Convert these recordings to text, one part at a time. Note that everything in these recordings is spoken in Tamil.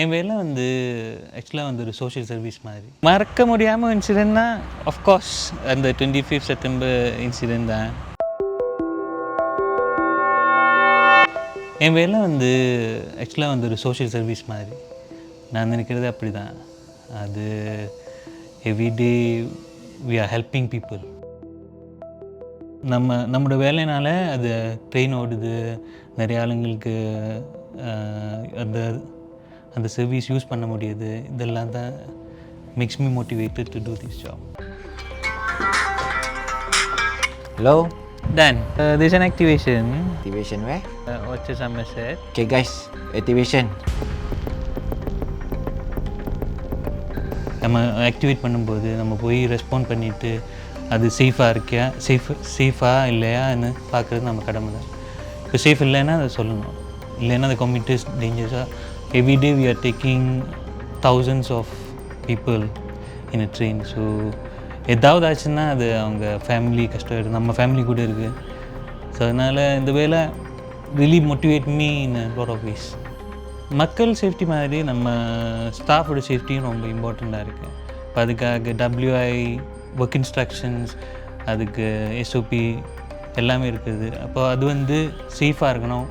என் வேலை வந்து ஆக்சுவலாக வந்து ஒரு சோஷியல் சர்வீஸ் மாதிரி. மறக்க முடியாமல் இன்சிடென்ட்னா ஆஃப்கோர்ஸ் அந்த டுவெண்ட்டி ஃபிஃப்த் செப்டம்பர் இன்சிடென்ட் தான். என் வேலை வந்து ஆக்சுவலாக வந்து ஒரு சோஷியல் சர்வீஸ் மாதிரி. நான் நினைக்கிறது அப்படி தான் அது everyday we are helping people நம்ம நம்மளோட வேலையினால அது ட்ரெயின் ஓடுது. நிறைய ஆளுங்களுக்கு அந்த அந்த சர்வீஸ் யூஸ் பண்ண முடியுது இதெல்லாம் தான் makes me motivated to do this job Hello, Done. Uh, there's an activation. activation where? Uh, what's your summer set? Okay guys, activation. நம்ம ஆக்டிவேட் பண்ணும்போது நம்ம போய் ரெஸ்பாண்ட் பண்ணிவிட்டு அது சேஃபாக இருக்கியா சேஃப் சேஃபாக இல்லையான்னு பார்க்குறது நம்ம கடமை தான் இப்போ சேஃப் இல்லைன்னா அதை சொல்லணும் இல்லைன்னா அந்த communities டேஞ்சர்ஸாக everyday we are taking thousands of people in a train so ஏதாவது ஆச்சுன்னா அது அவங்க ஃபேமிலி கஷ்டம் நம்ம ஃபேமிலி கூட இருக்குது ஸோ அதனால் இந்த வேலை really motivate me in lot of ways மக்கள் சேஃப்டி மாதிரி நம்ம ஸ்டாஃபோட சேஃப்டியும் ரொம்ப இம்பார்ட்டண்ட்டாக இருக்குது இப்போ அதுக்காக டபிள்யூஐ ஒர்க் இன்ஸ்ட்ரக்ஷன்ஸ் அதுக்கு எஸ்ஓபி எல்லாமே இருக்குது. அப்போ அது வந்து சேஃபாக இருக்கணும்.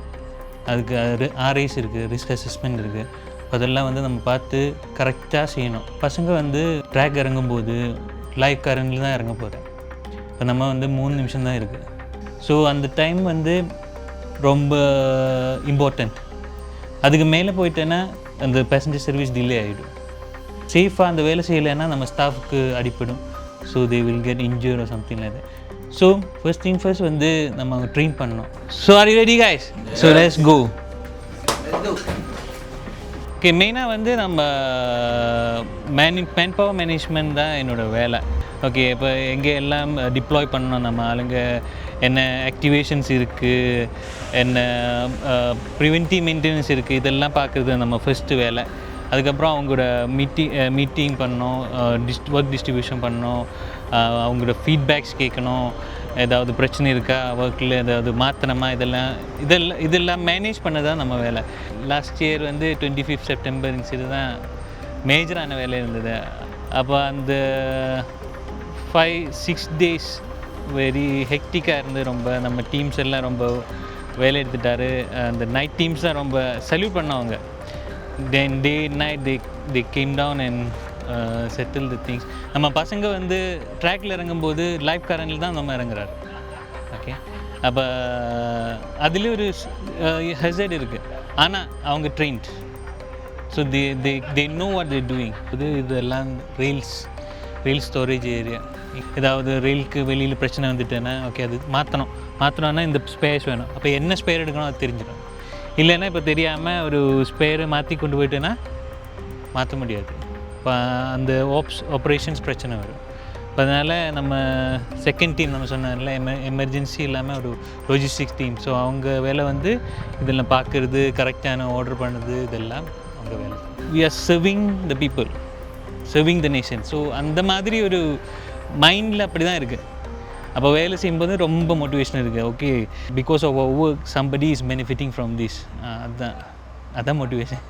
அதுக்கு ஆர்ஐஸ் இருக்குது ரிஸ்க் அசஸ்மெண்ட் இருக்குது அதெல்லாம் வந்து நம்ம பார்த்து கரெக்டாக செய்யணும். பசங்க வந்து ட்ராக் இறங்கும்போது லைஃப் கரண்டில் தான் இறங்க போகிறேன் இப்போ நம்ம வந்து மூணு நிமிஷம் தான் இருக்குது ஸோ அந்த டைம் வந்து ரொம்ப இம்பார்ட்டண்ட் அதுக்கு மேலே போயிட்டேன்னா அந்த பேசஞ்சர் சர்வீஸ் டிலே ஆகிடும் சேஃபாக அந்த வேலை செய்யலைன்னா நம்ம ஸ்டாஃப்க்கு அடிப்படும் so they will get injure something like so first thing first வந்து நம்ம ட்ரெயின் பண்ணணும். So are you ready guys so let's go okay மெயினாக வந்து நம்ம மேனி மேன் பவர் மேனேஜ்மெண்ட் தான் என்னோடய வேலை. ஓகே இப்போ எங்கே எல்லாம் டிப்ளாய் பண்ணணும்? நம்ம ஆளுங்க என்ன ஆக்டிவேஷன்ஸ் இருக்குது என்ன ப்ரிவென்டிவ் மெயின்டெனன்ஸ் இருக்குது இதெல்லாம் பார்க்குறது நம்ம ஃபஸ்ட்டு வேலை. அதுக்கப்புறம் அவங்களோட மீட்டிங் மீட்டிங் பண்ணோம் டிஸ்ட் ஒர்க் டிஸ்ட்ரிபியூஷன் பண்ணோம் அவங்களோட ஃபீட்பேக்ஸ் கேட்கணும். ஏதாவது பிரச்சனை இருக்கா ஒர்க்கில் ஏதாவது மாற்றணுமா இதெல்லாம் இதெல்லாம் இதெல்லாம் மேனேஜ் பண்ண தான் நம்ம வேலை. லாஸ்ட் இயர் வந்து டுவெண்ட்டி ஃபிஃப்த் செப்டம்பர் இன்சிடு தான் மேஜரான வேலை இருந்தது. அப்போ அந்த ஃபைவ் சிக்ஸ் டேஸ் வெரி ஹெக்டிக்காக இருந்து ரொம்ப நம்ம டீம்ஸ் எல்லாம் ரொம்ப வேலை எடுத்துட்டாரு. அந்த நைட் டீம்ஸ் தான் ரொம்ப சல்யூட் பண்ணவங்க. Then day night they they came down and settle the things நம்ம பசங்க வந்து ட்ராக்ல இறங்கும்போது லைஃப் கரண்டில் தான் நம்ம இறங்குறாரு. ஓகே அப்போ அதுலேயும் ஒரு ஹெசட் இருக்குது ஆனால் அவங்க trained so they they they know what they doing இது இதெல்லாம் ரீல்ஸ் ரீல் ஸ்டோரேஜ் ஏரியா ஏதாவது ரீலுக்கு வெளியில் பிரச்சனை வந்துட்டேன்னா ஓகே அது மாற்றணும் மாற்றணும்னா இந்த ஸ்பேஸ் வேணும். அப்போ என்ன ஸ்பேர் எடுக்கணும் அது தெரிஞ்சிடும். இல்லைன்னா இப்போ தெரியாமல் ஒரு ஸ்பேரை மாற்றி கொண்டு போயிட்டேன்னா மாற்ற முடியாது. இப்போ அந்த ஆப்ஸ் ஆப்ரேஷன்ஸ் பிரச்சனை வரும். இப்போ அதனால் நம்ம செகண்ட் டீம் நம்ம சொன்னதில்ல எம எமர்ஜென்சி இல்லாமல் ஒரு லாஜிஸ்டிக்ஸ் டீம் ஸோ அவங்க வேலை வந்து இதெல்லாம் பார்க்குறது கரெக்டான ஆர்டர் பண்ணுறது இதெல்லாம் அவங்க வேலை. We are serving the people serving the nation so அந்த மாதிரி ஒரு மைண்டில் அப்படி தான் இருக்குது அப்போ வேலை செய்யும்போது ரொம்ப மோட்டிவேஷன் இருக்குது ஓகே பிகாஸ் ஆஃப் ஒவ்வொரு somebody is benefiting from this அதுதான் அதான் மோட்டிவேஷன்